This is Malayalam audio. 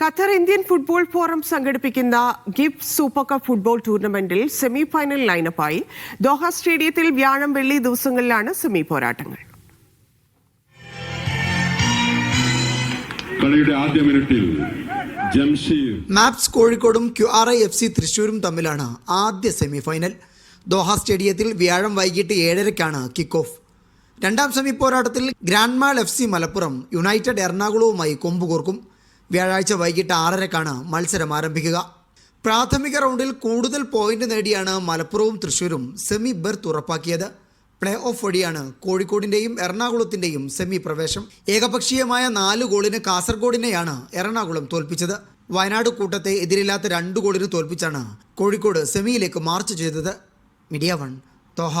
ഖത്തർ ഇന്ത്യൻ ഫുട്ബോൾ ഫോറം സംഘടിപ്പിക്കുന്ന ഗിഫ്റ്റ് സൂപ്പർ കപ്പ് ഫുട്ബോൾ ടൂർണമെന്റിൽ സെമി ഫൈനൽ ലൈനപ്പായി ദോഹ സ്റ്റേഡിയത്തിൽ വ്യാഴം വെള്ളി ദിവസങ്ങളിലാണ് സെമി പോരാട്ടങ്ങൾ കളിയുടെ ആദ്യ മിനിറ്റിൽ ജംഷീർ മാപ്സ് കോഴിക്കോടും Q R I F C തൃശൂരും തമ്മിലാണ് ആദ്യ സെമി ഫൈനൽ ദോഹ സ്റ്റേഡിയത്തിൽ വ്യാഴം വൈകിട്ട് ഏഴരയ്ക്കാണ് കിക്ക് ഓഫ് രണ്ടാം സെമി പോരാട്ടത്തിൽ grand mall F C Malappuram united എറണാകുളവുമായി കൊമ്പുകോർക്കും. വ്യാഴാഴ്ച വൈകിട്ട് ആറരക്കാണ് മത്സരം ആരംഭിക്കുക. പ്രാഥമിക റൗണ്ടിൽ കൂടുതൽ പോയിന്റ് നേടിയാണ് മലപ്പുറവും തൃശൂരും സെമി ബെർത്ത് ഉറപ്പാക്കിയത്. പ്ലേ ഓഫ് വഴിയാണ് കോഴിക്കോടിന്റെയും എറണാകുളത്തിന്റെയും സെമി പ്രവേശം. ഏകപക്ഷീയമായ നാല് ഗോളിന് കാസർഗോഡിനെയാണ് എറണാകുളം തോൽപ്പിച്ചത്. വയനാട് കൂട്ടത്തെ എതിരില്ലാത്ത രണ്ട് ഗോളിന് തോൽപ്പിച്ചാണ് കോഴിക്കോട് സെമിയിലേക്ക് മാർച്ച് ചെയ്തത്. Media one Doha